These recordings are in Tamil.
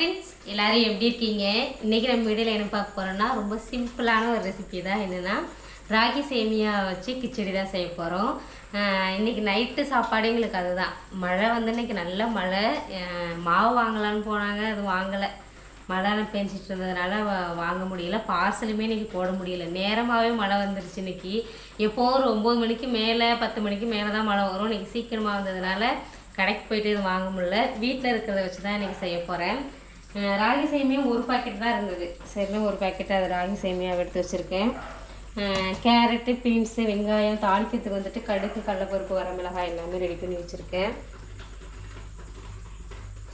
ஃப்ரெண்ட்ஸ் எல்லாரும் எப்படி இருக்கீங்க? இன்றைக்கி நம்ம வீடியோவில் என்ன பார்க்க போகிறோம்னா ரொம்ப சிம்பிளான ஒரு ரெசிபி தான் என்னென்னா ராகி சேமியா வச்சு கிச்சடி தான் செய்ய போகிறோம் இன்றைக்கி நைட்டு சாப்பாடு எங்களுக்கு அதுதான். மழை வந்து இன்றைக்கி நல்ல மழை. மாவு வாங்கலான்னு போனாங்க அது வாங்கலை. மழை பெஞ்சிட்டு இருந்ததுனால வாங்க முடியல. பார்சலுமே இன்றைக்கி போட முடியல. நேரமாகவே மழை வந்துருச்சு இன்னைக்கு. எப்போவும் ஒரு ஒம்பது மணிக்கு மேலே பத்து மணிக்கு மேலே தான் மழை வரும். இன்னைக்கு சீக்கிரமாக வந்ததுனால கடைக்கு போயிட்டு இது வாங்க முடியல. வீட்டில் இருக்கிறத வச்சு தான் இன்றைக்கி செய்ய போகிறேன் ராகி சேமியா ஒரு பாக்கெட் தான் இருந்தது. சரின்னு ஒரு பாக்கெட் அது ராகி சேமியாவை எடுத்து வச்சுருக்கேன். கேரட்டு பீன்ஸு வெங்காயம் தாளிக்கிறதுக்கு வந்துட்டு கடுகு கடலைப்பருப்பு வரமிளகாய் எல்லாமே ரெடி பண்ணி வச்சுருக்கேன்.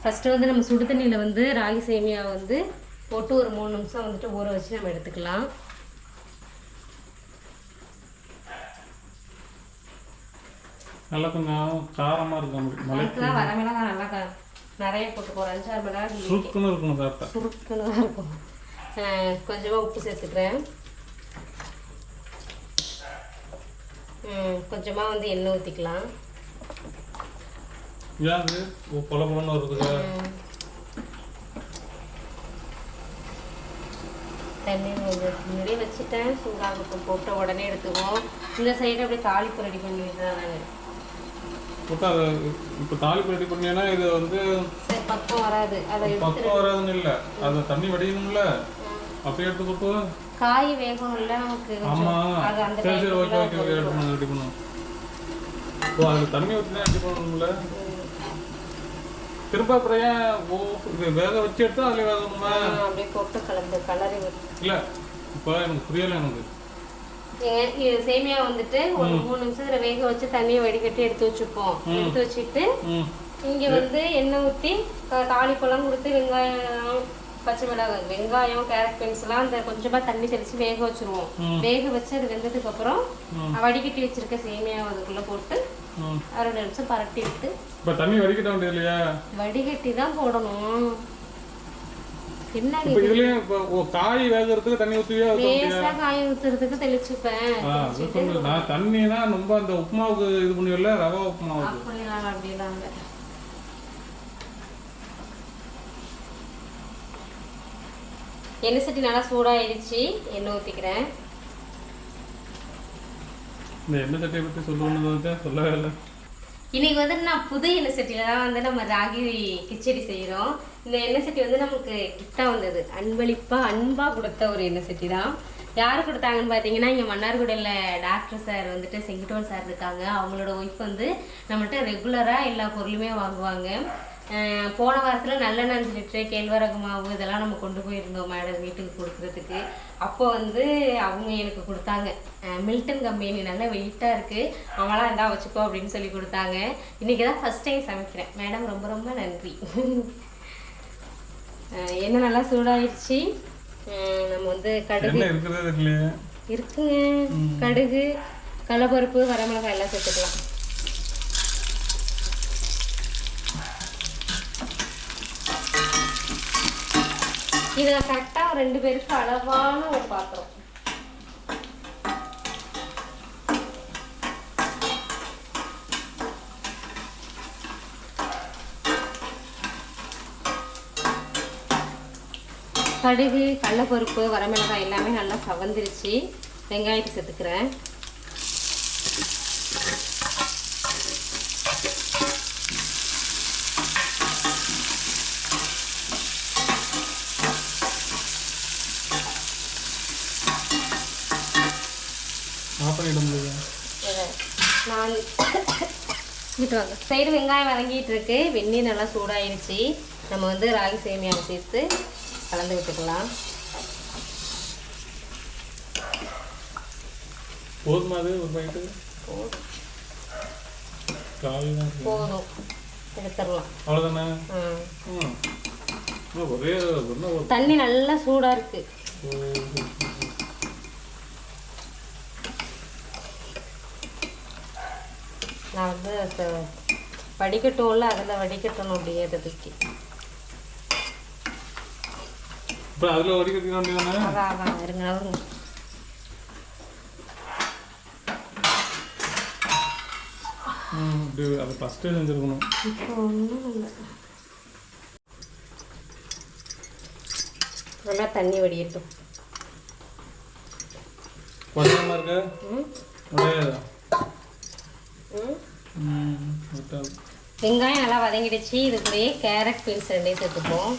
ஃபஸ்ட்டு வந்து நம்ம சுடு தண்ணியில் வந்து ராகி சேமியா வந்து போட்டு ஒரு மூணு நிமிஷம் வந்துட்டு ஊற வச்சு நம்ம எடுத்துக்கலாம். நல்லா கொஞ்சம் காரமாக இருக்கும் வரமிளகாய் நல்லா நிறைய போட்டு ஒரு அஞ்சாறு மிளகாய் கிள்ளி சுருக்குன்னு இருக்கணும் சாப்பிட்டா சுருக்குன்னு இருக்கும். கொஞ்சமாக உப்பு சேர்த்துக்கிறேன். கொஞ்சமாக வந்து எண்ணெய் ஊற்றிக்கலாம் ஏன் பொல பொலன்னு தண்ணி முன்னாடியே வச்சுட்டேன். சூடாகட்டும் போட்ட உடனே எடுத்துக்குவோம். இந்த சைடு அப்படியே தாளிப்பு ரெடி பண்ணி விட்டுறேன் நான். அது இப்போ தாளிப்பு ரெடி பண்ணினா இது வந்து பக்கம் வராது. அதை பக்கம் வராதுன்னு இல்லை. அது தண்ணி வடியணும்ல. அப்படியே எடுத்து போட்டு காய் வேகணும்ல நமக்கு கொஞ்சம். ஆமா. அது அந்த சரி சரி ஓகே ஓகே ஓகே ரெடி பண்ணணும் ரெடி பண்ணணும் ஓ அதுக்கு தண்ணி ஊற்றி ரெடி பண்ணணும்ல? திரும்ப அப்புறம் ஏன் ஓ இது வேக வச்சு எடுத்தா அதில் வேகணுமா அப்படியே போட்டு கலந்து கலரி இல்லை இப்போ எனக்கு புரியலை எனக்கு. சேமியா வந்துட்டு ஒரு மூணு நிமிஷத்துல வேக வச்சு தண்ணியை வடிகட்டி எடுத்து வச்சுப்போம். எடுத்து வச்சுட்டு இங்க வந்து எண்ணெய் ஊற்றி தாளிப்பழம் கொடுத்து வெங்காயம் பச்சை மிளகாய் வெங்காயம் கேரட் பீன்ஸ்லாம் அந்த கொஞ்சமா தண்ணி தெளிச்சு வேக வச்சிருவோம். வேக வச்சு அது வெந்ததுக்கு அப்புறம் வடிகட்டி வச்சிருக்க சேமியா அதுக்குள்ள போட்டு அரை நிமிஷம் பரட்டி விட்டு தண்ணி வடிக்கட்ட வேண்டியது இல்லையா? வடிகட்டி தான் போடணும். என்ன இப்போ இதுலயும் இப்போ ஓ, காய் வேகிறதுக்கு தண்ணி காய ஊத்துறதுக்கு தெளிச்சுப்பேன். நான் தண்ணினா ரொம்ப அந்த உப்புமாவுக்கு இது பண்ணுவல ரவா உப்புமாவுக்கு. அப்படிலாம் அப்படிலாம் எண்ணெய் சட்டி நல்லா சூடாயிடுச்சு. எண்ணெய் ஊற்றிக்கிறேன் இந்த எண்ணெய் சட்டியை பற்றி சொல்லணும்னு சொல்லவே இல்லை. இன்னைக்கு வந்து நான் புது எண்ணெய் சட்டியில் தான் வந்து நம்ம ராகி கிச்சடி செய்கிறோம் இந்த எண்ணெய் சட்டி வந்து நமக்கு கிஃப்டாக வந்தது. அன்பளிப்பாக அன்பாக கொடுத்த ஒரு எண்ணெய் சட்டி தான். யார் கொடுத்தாங்கன்னு பார்த்தீங்கன்னா இங்கே மன்னார்குடியில் டாக்டர் சார் வந்துட்டு செங்கிட்டோன் சார் இருக்காங்க. அவங்களோட ஒய்ஃப் வந்து நம்மள்ட்ட ரெகுலராக எல்லா பொருளுமே வாங்குவாங்க. போன வாரத்தில் நல்லெண்ணெய் அஞ்சு லிட்டரு கேழ்வரகு மாவு இதெல்லாம் நம்ம கொண்டு போயிருந்தோம் மேடம் வீட்டுக்கு கொடுக்குறதுக்கு. அப்போ வந்து அவங்க எனக்கு கொடுத்தாங்க. மில்டன் கம்பெனி நல்லா வெயிட்டாக இருக்குது அவங்களாம் இருந்தால் வச்சுக்கோ அப்படின்னு சொல்லி கொடுத்தாங்க. இன்றைக்கி தான் ஃபஸ்ட் டைம் சமைக்கிறேன். மேடம் ரொம்ப ரொம்ப நன்றி. எண்ணெய் நல்லா சூடாயிடுச்சு. நம்ம வந்து கடுகு என்ன இருக்குங்க. கடுகு கடலப்பருப்பு வரமிளகாய் எல்லாம் சேர்த்துக்கலாம். இது கரெக்டாக ரெண்டு பேருக்கு அளவான ஒரு பாத்திரம். கடுகு கடலப்பருப்பு வரமிளகாய் எல்லாமே நல்லா சவந்துருச்சு. வெங்காயத்தை சேர்த்துக்கிறேன். ஆஃப் பண்ணிட நான் இங்கிட்டு வாங்க. சைடு வெங்காயம் வதங்கிட்டு இருக்கு வெந்நீர் நல்லா சூடாயிருச்சு நம்ம வந்து ராகி சேமியாவை சேர்த்து கலந்து விட்டுக்கலாம். போதுமா அது? ஒரு பாக்கெட்டு போதும். எடுத்துடலாம். அவ்வளோதானே ஒரே தண்ணி நல்லா சூடா இருக்கு. நான் வந்து வடிகட்டும்ல அதில் வடிகட்டணும் அப்படியே அதுக்கு இப்போ அதில் வேண்டியதானே அதான் அதான் இருங்க அவருங்க அதை ஃபஸ்ட்டே செஞ்சுருக்கணும். இப்போ ஒன்றும் இல்லை. நல்லா தண்ணி வடியட்டும். இருக்கு? வெங்காயம் நல்லா வதங்கிடுச்சு. இது கூடயே கேரட் பீன்ஸ் ரெண்டையும் சேர்த்துப்போம்.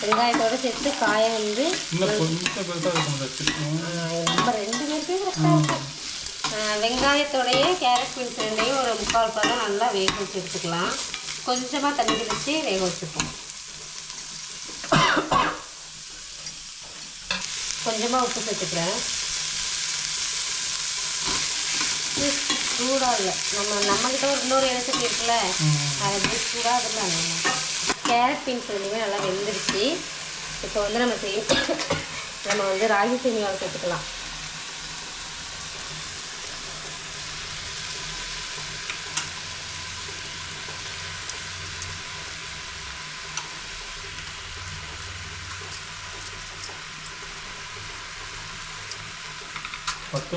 வெங்காயத்தோட சேர்த்து காயை வந்து நம்ம ரெண்டு பேருக்கே கரெக்டாக இருக்கும். ஆஹ், வெங்காயத்தோடயே கேரட் பீன்ஸ் ரெண்டையும் ஒரு முக்கால் பதம் நல்லா வேக வச்சு எடுத்துக்கலாம். கொஞ்சமாக தண்ணி தெளித்து வேக வச்சுப்போம். கொஞ்சமாக உப்பு சேர்த்துக்கிறேன். சூடாக இல்லை நம்ம நம்மக்கிட்ட ஒரு இன்னொரு ரெசிபி இருக்குல்ல? அதை சூடாக இல்லை கேரட் பீன்ஸ் ரெண்டுமே நல்லா வெந்துருச்சு. இப்போ வந்து நம்ம செய்ய நம்ம வந்து ராகி சேமியாவை சேர்த்துக்கலாம். பத்து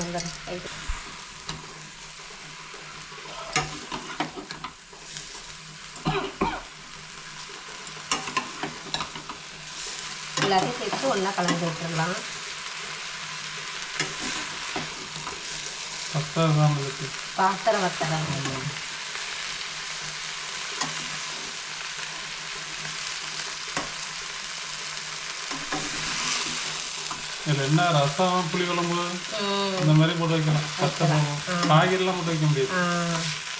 நல்லா ரைட்டு எல்லாத்தையும் சேர்த்து ஒன்றா கலந்து விட்டுடலாம் பாத்திரம் வத்தலாம் இதில் என்ன ரசம் புளி குழம்பு இந்த மாதிரி போட்டு வைக்கலாம். மிளகு. காய்கறிலாம் போட்டு வைக்க முடியாது.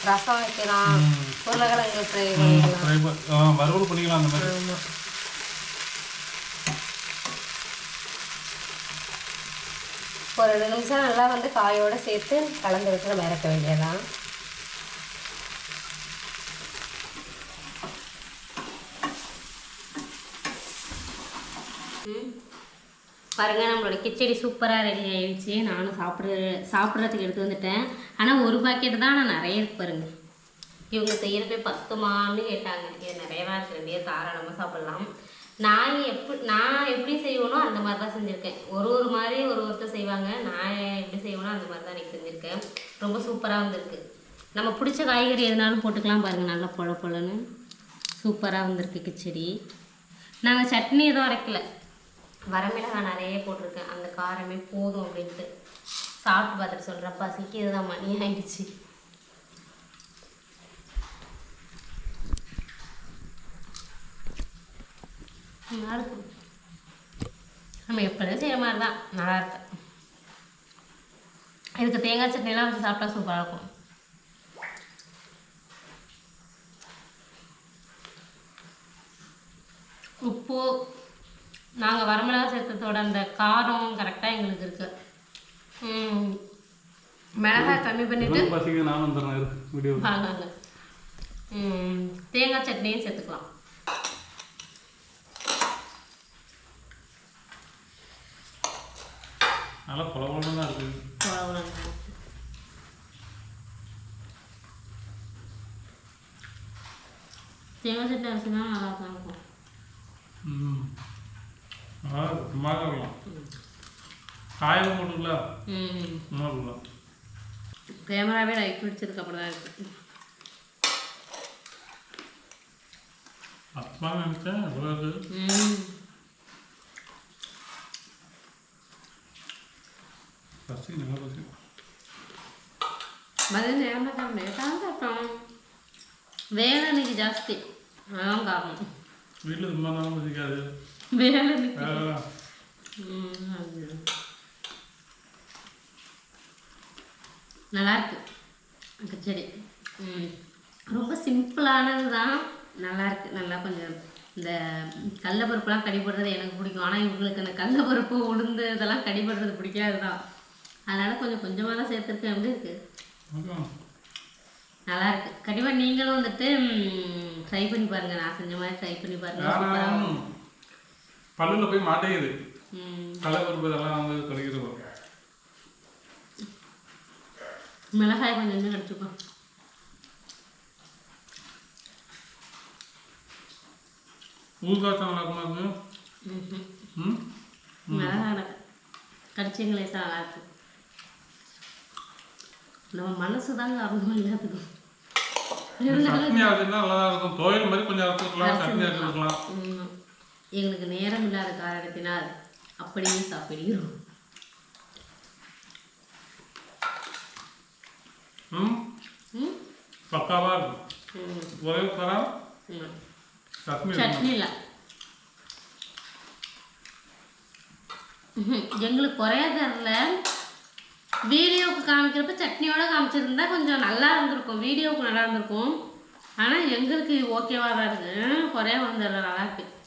ரசம் வைக்கலாம். உருளைக்கிழங்கு ஃப்ரை பண்ணிக்கலாம் வறுவல் பண்ணிக்கலாம் அந்த மாதிரி. ஒரு ரெண்டு நிமிஷம் நல்லா வந்து காயோட சேர்த்து கலந்து விட்டு நம்ம இறக்க வேண்டியதான் பாருங்க நம்மளோட கிச்சடி சூப்பராக ரெடி ஆயிடுச்சு. நானும் சாப்பிட்ற சாப்பிட்றதுக்கு எடுத்து வந்துட்டேன். ஆனால் ஒரு பாக்கெட் தான் நான் நிறைய இருக்கு பாருங்கள் இவங்க செய்யறதே பத்துமான்னு கேட்டாங்க. இது நிறையவா இருக்கு. ரெண்டே தாராளமாக சாப்பிட்லாம். நான் எப்படி நான் எப்படி செய்வேனோ அந்த மாதிரி தான் செஞ்சுருக்கேன். ஒரு ஒரு மாதிரி ஒரு ஒருத்தர் செய்வாங்க. நான் எப்படி செய்வேனோ அந்த மாதிரி தான் எனக்கு செஞ்சுருக்கேன். ரொம்ப சூப்பராக வந்திருக்கு. நம்ம பிடிச்ச காய்கறி எதுனாலும் போட்டுக்கலாம் பாருங்கள் நல்லா பொழ பொழன்னு சூப்பராக வந்திருக்கு கிச்சடி. நாங்கள் சட்னி எதுவும் அரைக்கல. வரமிளகாய் நிறைய போட்டிருக்கேன். அந்த காரமே போதும் அப்படின்ட்டு. சாப்பிட்டு பார்த்துட்டு சொல்கிறேன் பசிக்கு இதுதான் மணி ஆயிடுச்சு. நல்லா இருக்கும் நம்ம எப்போதும் செய்கிற மாதிரி தான். நல்லா இருக்கு. இதுக்கு தேங்காய் சட்னிலாம் வச்சு சாப்பிட்டா சூப்பராக இருக்கும். உப்பு நாங்கள் வரமிளகா சேர்த்ததோட அந்த காரம் கரெக்டாக எங்களுக்கு இருக்கு. ம், மிளகாய் கம்மி வீடியோ வாங்க தேங்காய் சட்னியும் சேர்த்துக்கலாம். நல்லா பொலன்னு தான் இருக்குது. தேங்காய் சட்னி அரிசினா நல்லா தான் இருக்கும். நல்லா இருக்கு. சும்மா தான் இருக்கலாம் காயெல்லாம் போட்டுக்கலாம் ம். சும்மா இருக்கலாம் கேமராவே லைட் பிடிச்சதுக்கு அப்புறம் தான் இருக்கு. அப்பா நினச்சேன் ம். பசி நல்லா பசி. மதியம் நேரமாக தான் லேட்டாக சாப்பிட்டோம் வேலை இன்னைக்கு ஜாஸ்தி. அதான் காரணம். வீட்டில் சும்மா தான் பசிக்காது. வேலை இன்னைக்கு வேலை ம், அது. நல்லா இருக்கு கிச்சடி ம். ரொம்ப சிம்பிளானது தான் நல்லா இருக்கு நல்லா கொஞ்சம் இந்த கடலப்பருப்புலாம் கடிபடுறது எனக்கு பிடிக்கும். ஆனால் இவங்களுக்கு அந்த கடலப்பருப்பு உளுந்து இதெல்லாம் கடிபடுறது பிடிக்காது தான் அதனால் கொஞ்சம் கொஞ்சமாக தான் சேர்த்துருக்கேன். எப்படி இருக்கு? அதான். நல்லா இருக்கு கண்டிப்பாக நீங்களும் வந்துட்டு ட்ரை பண்ணி பாருங்க. நான் செஞ்ச மாதிரி ட்ரை பண்ணி பாருங்க. சூப்பரா ஆனா பல்லுல போய் மாட்டேங்குது. ம். தலைப்பருப்பு இதெல்லாம் வந்து கழிக்கிறது மிளகாய் கொஞ்சம் கொஞ்சம் கடிச்சுக்கோ ஊறுகாய் நல்லா இருக்குமா மிளகாய் கடிச்சிங்களே தான் நல்லா நம்ம மனசு தாங்க காரணம் எல்லாத்துக்கும் சட்னி அரைச்சிருந்தா நல்லா தான் இருக்கும். துவையல் மாதிரி கொஞ்சம் அரைச்சிருக்கலாம். சட்னி அரைச்சிருக்கலாம். ம். எங்களுக்கு நேரம் இல்லாத காரணத்தினால் அப்படியே சாப்பிடுகிறோம். பக்காவா இருக்கும் ஒரே. சட்னி இல்லை. எங்களுக்கு குறையா தரல வீடியோவுக்கு காமிக்கிறப்ப சட்னியோட காமிச்சிருந்தா கொஞ்சம் நல்லா இருந்திருக்கும். வீடியோவுக்கு நல்லா இருந்திருக்கும். ஆனால் எங்களுக்கு ஓகேவா தான் இருக்கு. குறையா வந்துடல நல்லா இருக்கு.